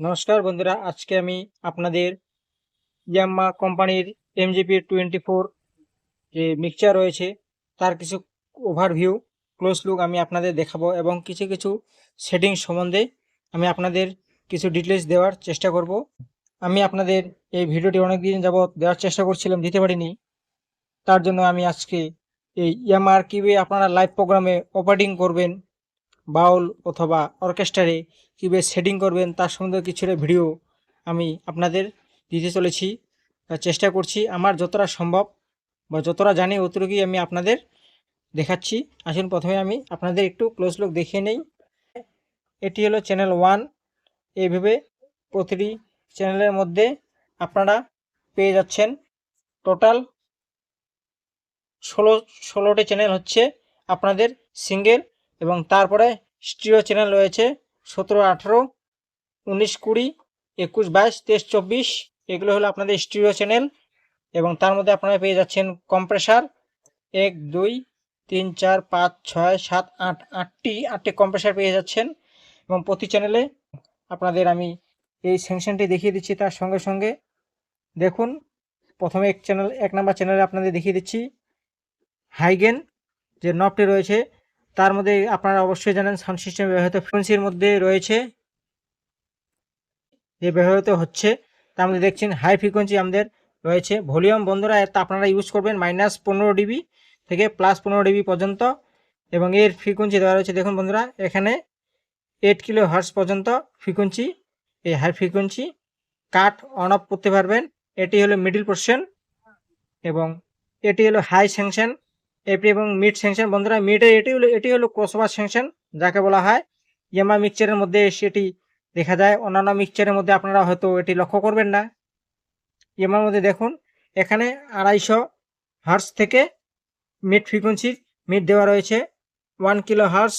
নমস্কার বন্ধুরা, আজকে আমি আপনাদের ইয়াম্মা কোম্পানির এমজিপি টোয়েন্টি ফোর যে মিক্সচার রয়েছে, তার কিছু ওভারভিউ ক্লোজ লুক আমি আপনাদের দেখাবো এবং কিছু কিছু সেটিং সম্বন্ধে আমি আপনাদের কিছু ডিটেলস দেওয়ার চেষ্টা করব। আমি আপনাদের এই ভিডিওটি অনেক দিন যাবৎ দেওয়ার চেষ্টা করছিলাম, দিতে পারিনি। তার জন্য আমি আজকে এই ইয়ামার কীভাবে আপনারা লাইভ প্রোগ্রামে অপারেটিং করবেন বাউল অথবা অর্কেস্ট্রারে কীভাবে সেটিং করবেন তার সম্বন্ধে কিছুটা ভিডিও আমি আপনাদের দিতে চলেছি। চেষ্টা করছি আমার যতটা সম্ভব বা যতটা জানি অতটুকুই আমি আপনাদের দেখাচ্ছি। আসুন প্রথমে আমি আপনাদের একটু ক্লোজ লুক দেখিয়ে নেই। এটি হলো চ্যানেল ওয়ান এইভাবে প্রতিটি চ্যানেলের মধ্যে আপনারা পেয়ে যাচ্ছেন। টোটাল ষোলো, ষোলোটি চ্যানেল হচ্ছে আপনাদের সিঙ্গেল এবং তারপরে স্টিরিও চ্যানেল রয়েছে সতেরো, আঠেরো, উনিশ, কুড়ি, একুশ, বাইশ, তেইশ, চব্বিশ। এগুলো হলো আপনাদের স্টিরিও চ্যানেল এবং তার মধ্যে আপনারা পেয়ে যাচ্ছেন কম্প্রেসার। এক, দুই, তিন, চার, পাঁচ, ছয়, সাত, আট, আটটি আটটি কম্প্রেসার পেয়ে যাচ্ছেন এবং প্রতি চ্যানেলে আপনাদের আমি এই সেকশনটি দেখিয়ে দিচ্ছি তার সঙ্গে সঙ্গে। দেখুন, প্রথমে এক চ্যানেল, এক নাম্বার চ্যানেলে আপনাদের দেখিয়ে দিচ্ছি। হাইগেন যে নবটি রয়েছে তার মধ্যে আপনারা অবশ্যই জানেন সাউন্ড সিস্টেম ব্যবহৃত ফ্রিকোয়েন্সির মধ্যে রয়েছে। যে ব্যবহৃত হচ্ছে। তার মধ্যে দেখছেন হাই ফ্রিকোয়েন্সি আমাদের রয়েছে। ভলিউম বন্ধুরা এটা আপনারা ইউজ করবেন মাইনাস পনেরো ডিবি থেকে প্লাস পনেরো ডিবি পর্যন্ত। এবং এর ফ্রিকোয়েন্সি দেওয়া রয়েছে, দেখুন বন্ধুরা, এখানে এইট কিলো হার্স পর্যন্ত ফ্রিকোয়েন্সি। এই high frequency cut on off করতে পারবেন। এটি হলো মিডিল পোর্শন এবং এটি হলো হাই স্যাংশন এপি এবং মিড স্যাংশন বন্ধুরা মিডের এটি হলো এটি হলো ক্রসওভার স্যাংশন যাকে বলা হয় ইয়ামা মিক্সচারের মধ্যে সেটি দেখা যায়। অন্যান্য মিক্সচারের মধ্যে আপনারা হয়তো এটি লক্ষ্য করবেন না। ইয়ামার মধ্যে দেখুন, এখানে আড়াইশো হার্স থেকে মিড ফ্রিকোয়েন্সির মিড দেওয়া রয়েছে। One kilo hertz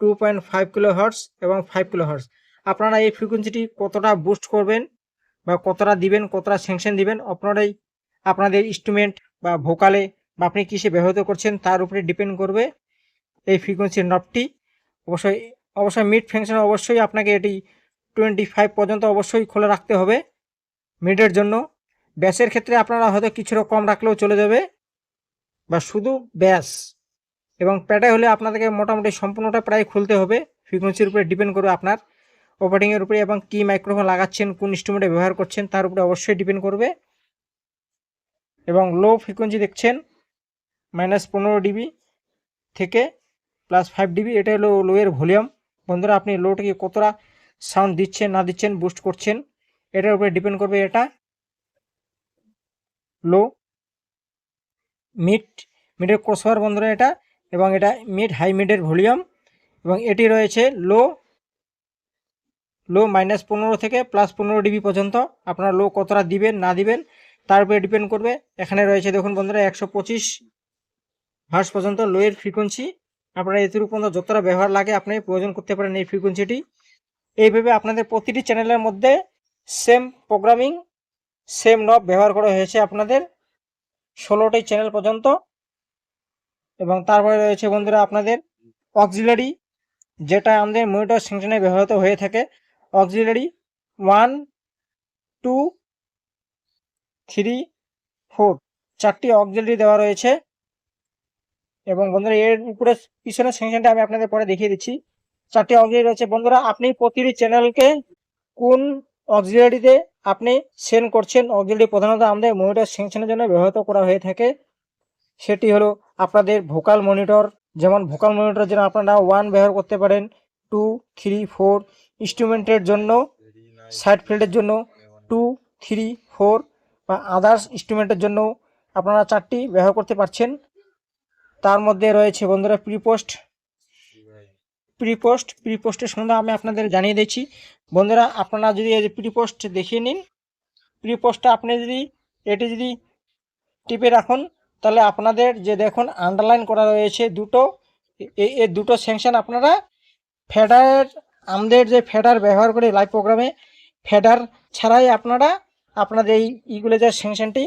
two point five kilo hertz এবং ফাইভ কিলো হার্স আপনারা এই ফ্রিকোয়েন্সিটি কতটা বুস্ট করবেন বা কতটা দিবেন, কতটা স্যাংশন দিবেন, আপনারাই আপনাদের ইনস্ট্রুমেন্ট বা ভোকালে বা আপনি কিসে ব্যবহৃত করছেন তার উপরে ডিপেন্ড করবে এই ফ্রিকোয়েন্সির নবটি অবশ্যই অবশ্যই মিড ফাংশন অবশ্যই আপনাকে এটি টোয়েন্টি ফাইভ পর্যন্ত অবশ্যই খোলা রাখতে হবে। মিডের জন্য। ব্যাসের ক্ষেত্রে আপনারা হয়তো কিছুটা কম রাখলেও চলে যাবে। বা শুধু ব্যাস। এবং প্যাডে হলে আপনাদেরকে মোটামুটি সম্পূর্ণটা প্রায় খুলতে হবে। ফ্রিকোয়েন্সির উপরে ডিপেন্ড করবে আপনার। অপারেটিংয়ের উপরে এবং কী মাইক্রোফোন লাগাচ্ছেন, কোন ইনস্ট্রুমেন্টে ব্যবহার করছেন, তার উপরে অবশ্যই ডিপেন্ড করবে। এবং লো ফ্রিকোয়েন্সি দেখছেন। মাইনাস পনেরো ডিবি থেকে প্লাস ফাইভ ডিবি এটা হলো লোয়ের ভলিউম বন্ধুরা, আপনি লোটাকে কতটা সাউন্ড দিচ্ছেন, না দিচ্ছেন বুস্ট করছেন, এটার উপরে ডিপেন্ড করবে এটা লো মিড মিডের ক্রসওয়ার বন্ধুরা এটা, এবং এটা মিড হাই মিডের ভলিউম এবং এটি রয়েছে লো লো মাইনাস পনেরো থেকে প্লাস পনেরো ডিবি পর্যন্ত। আপনারা লো কতটা দিবেন, না দিবেন, তার উপরে ডিপেন্ড করবে। এখানে রয়েছে, দেখুন বন্ধুরা, একশো পঁচিশ হার্স পর্যন্ত লোয়ের ফ্রিকোয়েন্সি আপনারা এটির পর্যন্ত যতটা ব্যবহার লাগে আপনি প্রয়োজন করতে পারেন এই ফ্রিকোয়েন্সিটি এইভাবে আপনাদের প্রতিটি চ্যানেলের মধ্যে সেম প্রোগ্রামিং সেম নব ব্যবহার করা হয়েছে আপনাদের ষোলোটি চ্যানেল পর্যন্ত। এবং তারপরে রয়েছে বন্ধুরা আপনাদের অক্সিলারি যেটা আমাদের মনিটর সেকশনে ব্যবহৃত হয়ে থাকে। Auxiliary one two three four চারটি অক্সিলারি দেওয়া রয়েছে। এবং বন্ধুরা এর উপরে পিছনের সেকশনটা আমি আপনাদের পরে দেখিয়ে দিচ্ছি। চারটি অক্সিলারি রয়েছে। বন্ধুরা, আপনি প্রতিটি চ্যানেলকে কোন অক্সিলারিতে আপনি সেন্ড করছেন অক্সিলারি প্রধানত আমাদের মনিটর সেকশনের জন্য ব্যবহৃত করা হয়ে থাকে। সেটি হলো আপনাদের ভোকাল মনিটর যেমন ভোকাল মনিটর যেন আপনারা ওয়ান ব্যবহার করতে পারেন টু থ্রি ফোর ইনস্ট্রুমেন্টের জন্য সাইড ফিল্ডের জন্য টু থ্রি ফোর বা আদার্স ইনস্ট্রুমেন্টের জন্য আপনারা চারটি ব্যবহার করতে পারছেন। তার মধ্যে রয়েছে বন্ধুরা প্রিপোস্ট প্রিপোস্ট প্রিপোস্টের সম্বন্ধে আমি আপনাদের জানিয়ে দিচ্ছি। বন্ধুরা, আপনারা যদি এই যে প্রিপোস্ট দেখিয়ে নিন প্রিপোস্টটা আপনি যদি, এটি যদি টিপে রাখুন, তাহলে আপনাদের যে দেখুন আন্ডারলাইন করা রয়েছে দুটো এই দুটো স্যাংশন আপনারা ফেডার আমাদের যে ফেডার ব্যবহার করে লাইভ প্রোগ্রামে ফেডার ছাড়াই আপনারা, আপনাদের এই ইগুলেজার স্যাংশনটি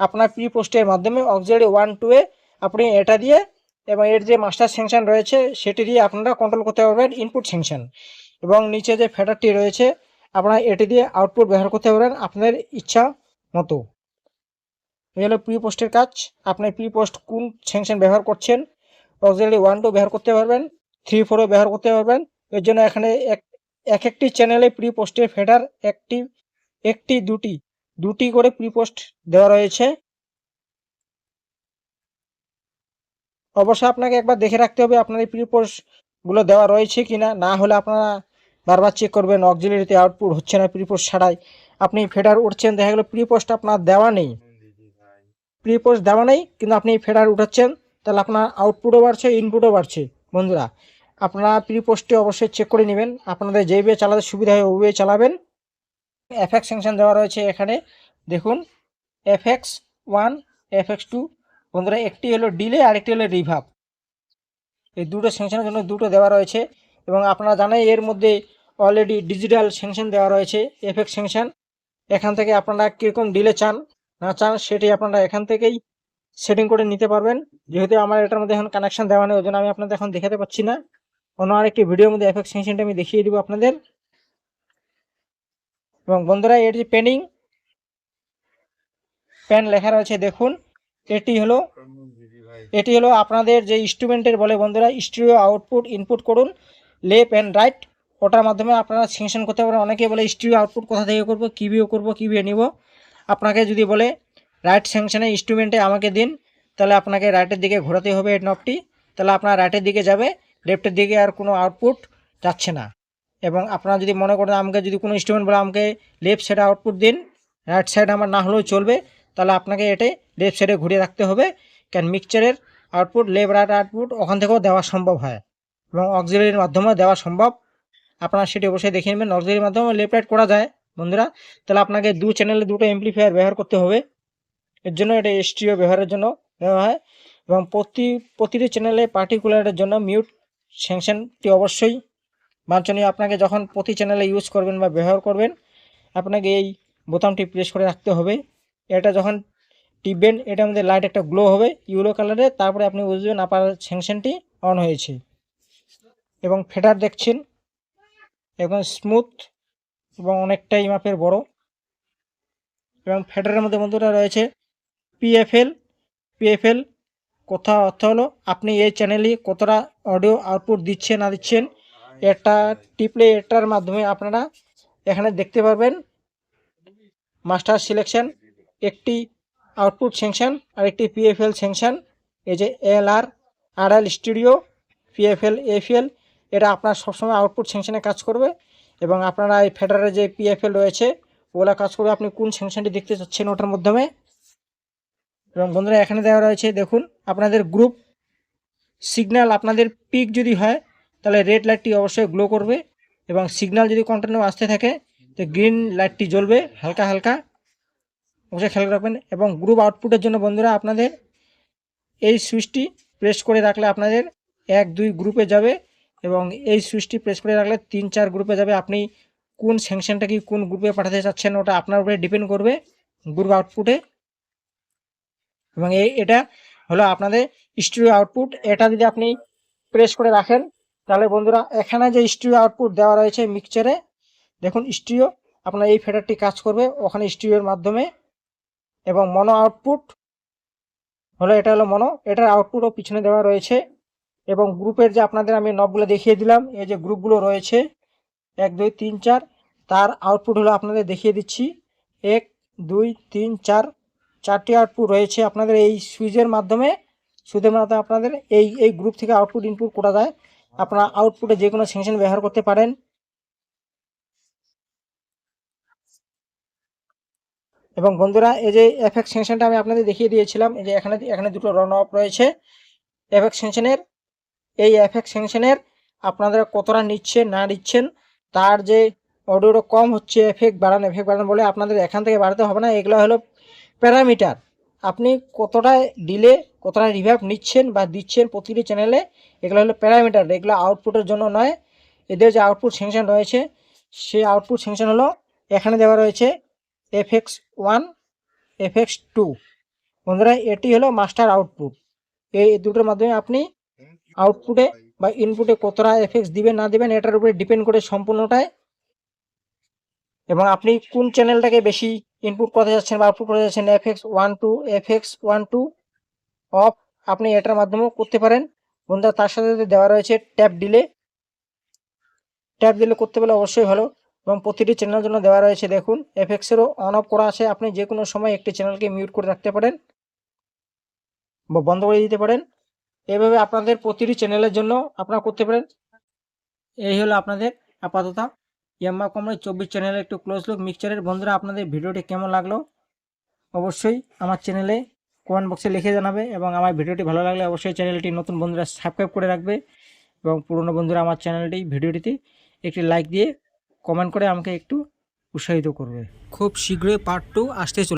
আপনার প্রি পোস্টের মাধ্যমে অক্সিলারি ওয়ান টুয়ে আপনি এটা দিয়ে এবং এর যে মাস্টার সেকশন রয়েছে, সেটি দিয়ে আপনারা কন্ট্রোল করতে পারবেন ইনপুট সেকশন এবং নিচে যে ফেডারটি রয়েছে, আপনারা এটি দিয়ে আউটপুট ব্যবহার করতে পারবেন আপনাদের ইচ্ছা মতো। এই হলো প্রি পোস্টের কাজ। আপনি প্রি পোস্ট কোন সেকশন ব্যবহার করছেন অক্সিলারি ওয়ান টু ব্যবহার করতে পারবেন থ্রি ফোরও ব্যবহার করতে পারবেন। এর জন্য এখানে এক এক একটি চ্যানেলে প্রি পোস্টের ফেডার একটি একটি, দুটি দুটি করে প্রি পোস্ট দেওয়া রয়েছে। অবশ্যই আপনাকে একবার দেখে রাখতে হবে আপনার এই প্রি পোস্টগুলো দেওয়া রয়েছে কিনা। না হলে আপনারা বারবার চেক করবেন অক্সিলারিতে আউটপুট হচ্ছে না প্রি পোস্ট ছাড়াই। আপনি ফেডার উঠছেন, দেখা গেলো প্রি পোস্ট আপনার দেওয়া নেই। প্রি পোস্ট দেওয়া নেই, কিন্তু আপনি ফেডার উঠাচ্ছেন, তাহলে আপনার আউটপুটও বাড়ছে ইনপুটও বাড়ছে। বন্ধুরা, আপনারা প্রি পোস্টটি অবশ্যই চেক করে নেবেন। আপনাদের যেভাবে চালাতে সুবিধা হয় ওইভাবে চালাবেন। এফএক্স সেকশন দেওয়া রয়েছে এখানে। দেখুন এফএক্স ওয়ান এফএক্স টু বন্ধুরা, একটি হলো ডিলে আরেকটি হলো রিভাব এই দুটো সেকশনের জন্য দুটো দেওয়া রয়েছে এবং আপনারা জানেন এর মধ্যে অলরেডি ডিজিটাল সেকশন দেওয়া রয়েছে এফএক্স সেকশন এখান থেকে আপনারা কীরকম ডিলে চান, না চান সেটি আপনারা এখান থেকেই সেটিং করে নিতে পারবেন। যেহেতু আমার এটার মধ্যে এখন কানেকশন দেওয়া নেই ওই জন্য আমি আপনাদের এখন দেখাতে পাচ্ছি না। অন্য আরেকটি ভিডিওর মধ্যে এফেক্ট সেকশনটা আমি দেখিয়ে দিব আপনাদের। এবং বন্ধুরা, এর যে পেনিং পেন লেখা রয়েছে, দেখুন। এটি হলো এটি হলো আপনাদের যে ইনস্ট্রুমেন্টের বলে বন্ধুরা স্টিরিও আউটপুট ইনপুট করুন লেফট অ্যান্ড রাইট ওটার মাধ্যমে আপনারা সেকশন করতে পারেন। অনেকে বলে স্টিরিও আউটপুট কোথা থেকে করব, কীভাবে করব, কীভাবে নিব? আপনাকে যদি বলে রাইট সেকশনে ইনস্ট্রুমেন্টে আমাকে দিন, তাহলে আপনাকে রাইটের দিকে ঘোরাতে হবে এই নবটি তাহলে আপনার রাইটের দিকে যাবে লেফটের দিকে আর কোনো আউটপুট যাচ্ছে না। এবং আপনারা যদি মনে করেন আমাকে যদি কোনো ইনস্ট্রুমেন্ট বলে আমাকে লেফট সাইডে আউটপুট দিন রাইট সাইড আমার না হলেও চলবে তাহলে আপনাকে এটাই লেফট সাইডে ঘুরিয়ে রাখতে হবে। কেন মিক্সচারের আউটপুট লেফট রাইট আউটপুট ওখান থেকেও দেওয়া সম্ভব হয় এবং অক্সিলারির মাধ্যমে দেওয়া সম্ভব। আপনারা সেটি অবশ্যই দেখে নেবেন। অক্সিলারির মাধ্যমে লেফট রাইট করা যায়, বন্ধুরা। তাহলে আপনাকে দু চ্যানেলে দুটো এমপ্লিফায়ার ব্যবহার করতে হবে। এর জন্য এটা এসটিও ব্যবহারের জন্য দেওয়া হয় এবং প্রতি, প্রতিটি চ্যানেলে পার্টিকুলারের জন্য মিউট স্যাংশনটি অবশ্যই বাঞ্ছনীয়। আপনাকে যখন প্রতি চ্যানেলে ইউজ করবেন বা ব্যবহার করবেন, আপনাকে এই বোতামটি প্রেস করে রাখতে হবে। এটা যখন টিপবেন, এটার মধ্যে লাইট একটা গ্লো হবে ইউলো কালারে তারপরে আপনি বুঝবেন আপনার সেকশনটি অন হয়েছে। এবং ফেটার দেখছেন এবং স্মুথ এবং অনেকটাই মাপের বড়। এবং ফেডারের মধ্যে বন্ধুরা রয়েছে পিএফএল পিএফএল কথা অর্থ হলো, আপনি এই চ্যানেলে কতটা অডিও আউটপুট দিচ্ছেন, না দিচ্ছেন, এটা টিপলে এটার মাধ্যমে আপনারা এখানে দেখতে পারবেন। মাস্টার সিলেকশন একটি আউটপুট সেকশন আর একটি পিএফএল সেকশন এই যে এল আর আর এল স্টুডিও পিএফএল এফএল এটা আপনার সবসময় আউটপুট সেকশনে কাজ করবে এবং আপনারা এই ফেডারের যে পিএফএল রয়েছে, ওগুলা কাজ করবে। আপনি কোন সেকশনটি দেখতে চাচ্ছেন ওটার মাধ্যমে? এবং বন্ধুরা, এখানে দেওয়া রয়েছে, দেখুন, আপনাদের গ্রুপ সিগন্যাল আপনাদের পিক যদি হয়, তাহলে রেড লাইটটি অবশ্যই গ্লো করবে এবং সিগন্যাল যদি কন্টিনিউ আসতে থাকে, তো গ্রিন লাইটটি জ্বলবে হালকা হালকা। অবশ্যই খেয়াল রাখবেন এবং গ্রুপ আউটপুটের জন্য বন্ধুরা আপনাদের এই সুইচটি প্রেস করে রাখলে আপনাদের এক, দুই গ্রুপে যাবে এবং এই সুইচটি প্রেস করে রাখলে তিন, চার গ্রুপে যাবে। আপনি কোন স্যাংশনটা কি কোন গ্রুপে পাঠাতে চাচ্ছেন ওটা আপনার উপরে ডিপেন্ড করবে গ্রুপ আউটপুটে এবং এই, এটা হলো আপনাদের স্টুডিও আউটপুট এটা যদি আপনি প্রেস করে রাখেন, তাহলে বন্ধুরা এখানে যে স্টুডিও আউটপুট দেওয়া রয়েছে মিক্সচারে দেখুন স্টুডিও আপনার এই ফেডারটি কাজ করবে। ওখানে স্টুডিওর মাধ্যমে এবং মনো আউটপুট হলো, এটা হলো মনো এটার আউটপুটও পিছনে দেওয়া রয়েছে। এবং গ্রুপের যে আপনাদের আমি নবগুলো দেখিয়ে দিলাম, এই যে গ্রুপগুলো রয়েছে, এক, দুই, তিন, চার, তার আউটপুট হলো আপনাদের দেখিয়ে দিচ্ছি। এক, দুই, তিন, চার, চারটি আউটপুট রয়েছে আপনাদের এই সুইচের মাধ্যমে। সুইচের মাধ্যমে আপনাদের এই এই গ্রুপ থেকে আউটপুট ইনপুট করা যায়। আপনারা আউটপুটে যে কোনো সেকশন ব্যবহার করতে পারেন। এবং বন্ধুরা, এই যে এফএক্স সেকশনটা আমি আপনাদের দেখিয়ে দিয়েছিলাম, এই যে এখানে এখানে দুটো রান অফ রয়েছে এফএক্স সেকশনের এই এফএক্স সেকশনের আপনারা কতটা নিচ্ছেন, না নিচ্ছেন, তার যে অডিওটা কম হচ্ছে এফেক্ট বাড়ান এফেক্ট বাড়ান বলে আপনাদের এখান থেকে বাড়াতে হবে না, এগুলো হলো প্যারামিটার আপনি কতটা ডিলে কতটা রিভাইভ নিচ্ছেন বা দিচ্ছেন প্রতিটি চ্যানেলে এগুলো হলো প্যারামিটার এগুলো আউটপুটের জন্য নয়। এদের যে আউটপুট সেকশন রয়েছে, সেই আউটপুট সেকশন হলো এখানে দেওয়া রয়েছে এফএক্স ওয়ান, এফএক্স টু। বন্ধুরা, এটি হলো মাস্টার আউটপুট। এই দুটোর মাধ্যমে আপনি আউটপুটে বা ইনপুটে কতটা এফেক্টস দিবেন, না দিবেন, এটার উপরে ডিপেন্ড করে সম্পূর্ণটাই। এবং আপনি কোন চ্যানেলটাকে বেশি ইনপুট করতে যাচ্ছেন বা আউটপুট করতে যাচ্ছেন F X one two F X one two, off আপনি এটার মাধ্যমেও করতে পারেন। বন্ধুরা, তার সাথে দেওয়া রয়েছে ট্যাপ দিলে ট্যাপ দিলে করতে পারলে অবশ্যই ভালো। এবং প্রতিটি চ্যানেলের জন্য দেওয়া রয়েছে, দেখুন এফএক্সেরও অন অফ করা আছে। আপনি যে কোনো সময় একটি চ্যানেলকে মিউট করে রাখতে পারেন বা বন্ধ করে দিতে পারেন। এভাবে আপনাদের প্রতিটি চ্যানেলের জন্য আপনারা করতে পারেন। এই হলো আপনাদের আপাতত ইয়াম্মা কোম্পানির চব্বিশ চ্যানেলে একটু ক্লোজ লুক মিক্সচারের বন্ধুরা, আপনাদের ভিডিওটি কেমন লাগল? অবশ্যই আমার চ্যানেলে কমেন্ট বক্সে লিখে জানাবে এবং আমার ভিডিওটি ভালো লাগলে অবশ্যই চ্যানেলটি নতুন বন্ধুরা সাবস্ক্রাইব করে রাখবে এবং পুরনো বন্ধুরা আমার চ্যানেলটি ভিডিওটিতে একটি লাইক দিয়ে কমেন্ট করে আমাকে একটু উৎসাহিত করবে। খুব শীঘ্রই পার্ট টু আসতে চলে